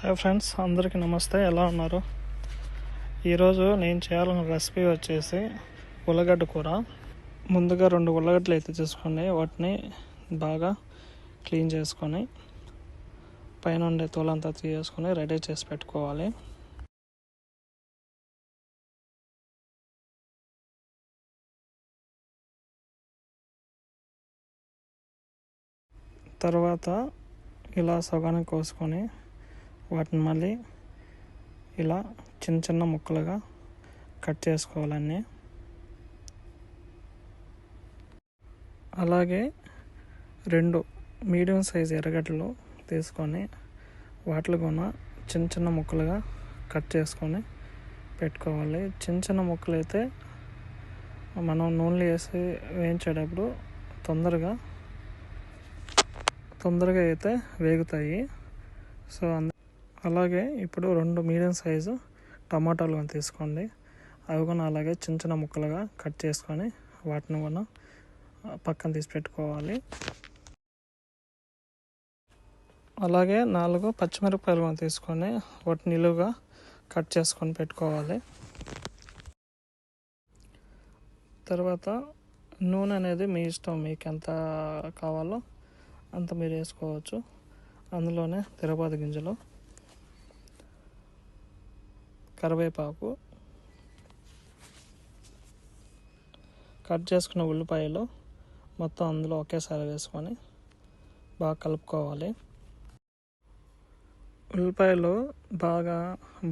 Hi friends అందరికీ నమస్తే. ఎలా ఉన్నారు? ఈరోజు నేను చేయాలన్న రెసిపీ వచ్చేసి ఉల్లగడ్డ కూర. ముందుగా రెండు ఉల్లగడ్డలు అయితే తీసుకొని వాటిని బాగా క్లీన్ చేసుకొని పైన ఉండే తోలంతా తీసేసుకొని రెడీ చేసి పెట్టుకోవాలి. తర్వాత ఇలా సగానికి కోసుకొని వాటిని మళ్ళీ ఇలా చిన్న చిన్న ముక్కలుగా కట్ చేసుకోవాలన్నీ. అలాగే రెండు మీడియం సైజ్ ఎర్రగడ్డలు తీసుకొని వాటిలో కూడా చిన్న చిన్న ముక్కలుగా కట్ చేసుకొని పెట్టుకోవాలి. చిన్న చిన్న ముక్కలు అయితే మనం నూనెలో వేసి వేయించేటప్పుడు తొందరగా తొందరగా అయితే వేగుతాయి. సో అందు అలాగే ఇప్పుడు రెండు మీడియం సైజు టమాటాలు కానీ తీసుకోండి. అవి కూడా అలాగే చిన్న చిన్న ముక్కలుగా కట్ చేసుకొని వాటిని కూడా పక్కన తీసి పెట్టుకోవాలి. అలాగే నాలుగు పచ్చిమిరపకాయలు కూడా తీసుకొని వాటిని నిలువుగా కట్ చేసుకొని పెట్టుకోవాలి. తర్వాత నూనె అనేది మీ ఇష్టం మీకు ఎంత కావాలో అంత మీరు వేసుకోవచ్చు. అందులోనే తిరపాతి గింజలు కరివేపాకు కట్ చేసుకున్న ఉల్లిపాయలు మొత్తం అందులో ఒకేసారి వేసుకొని బాగా కలుపుకోవాలి. ఉల్లిపాయలు బాగా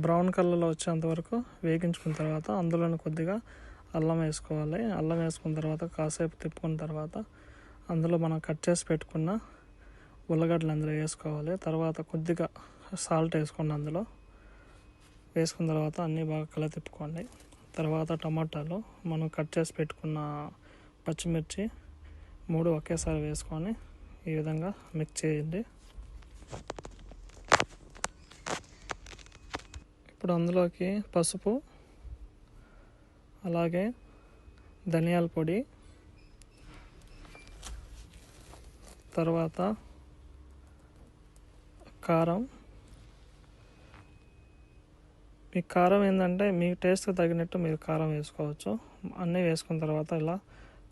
బ్రౌన్ కలర్లో వచ్చేంత వరకు వేగించుకున్న తర్వాత అందులోనే కొద్దిగా అల్లం వేసుకోవాలి. అల్లం వేసుకున్న తర్వాత కాసేపు తిప్పుకున్న తర్వాత అందులో మనం కట్ చేసి పెట్టుకున్న ఉల్లగడ్డలు అందులో వేసుకోవాలి. తర్వాత కొద్దిగా సాల్ట్ వేసుకోండి అందులో. వేసుకున్న తర్వాత అన్నీ బాగా కల తిప్పుకోండి. తర్వాత టమాటాలు మనం కట్ చేసి పెట్టుకున్న పచ్చిమిర్చి మూడు ఒకేసారి వేసుకొని ఈ విధంగా మిక్స్ చేయండి. ఇప్పుడు అందులోకి పసుపు అలాగే ధనియాల పొడి తర్వాత కారం మీ కారం ఏంటంటే మీ టేస్ట్కి తగినట్టు మీరు కారం వేసుకోవచ్చు. అన్నీ వేసుకున్న తర్వాత ఇలా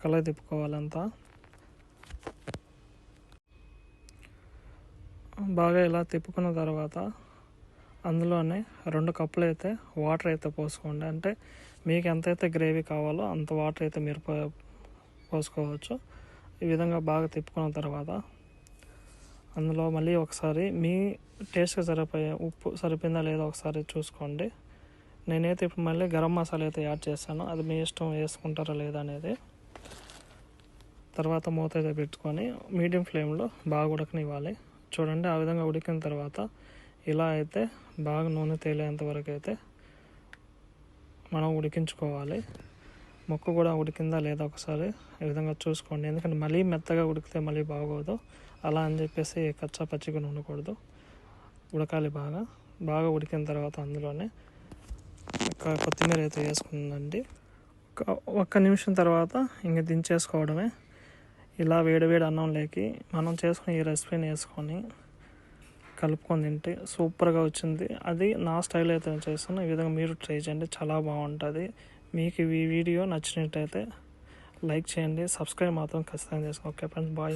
కలర్ తిప్పుకోవాలంతా. బాగా ఇలా తిప్పుకున్న తర్వాత అందులోనే రెండు కప్పులు అయితే వాటర్ అయితే పోసుకోండి. అంటే మీకు ఎంతైతే గ్రేవీ కావాలో అంత వాటర్ అయితే మీరు పోసుకోవచ్చు. ఈ విధంగా బాగా తిప్పుకున్న తర్వాత అందులో మళ్ళీ ఒకసారి మీ టేస్ట్కి సరిపోయే ఉప్పు సరిపోయిందా లేదా ఒకసారి చూసుకోండి. నేనైతే ఇప్పుడు మళ్ళీ గరం మసాలా అయితే యాడ్ చేస్తాను. అది మీ ఇష్టం వేసుకుంటారా లేదా అనేది. తర్వాత మూత అయితే పెట్టుకొని మీడియం ఫ్లేమ్లో బాగా ఉడకనివ్వాలి. చూడండి ఆ విధంగా ఉడికిన తర్వాత ఇలా అయితే బాగా నూనె తేలేంత వరకు అయితే మనం ఉడికించుకోవాలి. ముక్కు కూడా ఉడికిందా లేదా ఒకసారి ఈ విధంగా చూసుకోండి. ఎందుకంటే మళ్ళీ మెత్తగా ఉడికితే మళ్ళీ బాగోదు. అలా అని చెప్పేసి కచ్చా పచ్చిగా ఉండకూడదు ఉడకాలి బాగా. బాగా ఉడికిన తర్వాత అందులోనే ఒక కొత్తిమీర అయితే వేసుకుందండి. ఒక ఒక్క నిమిషం తర్వాత ఇంక దించేసుకోవడమే. ఇలా వేడివేడి అన్నంలోకి మనం చేసుకుని ఈ రెసిపీని వేసుకొని కలుపుకొని తింటే సూపర్గా వచ్చింది. అది నా స్టైల్ అయితే నేను చేస్తాను ఈ విధంగా మీరు ట్రై చేయండి. చాలా బాగుంటుంది. మీకు ఈ వీడియో నచ్చినట్టయితే లైక్ చేయండి సబ్స్క్రైబ్ మాత్రం ఖచ్చితంగా చేసుకోండి. Okay friends bye.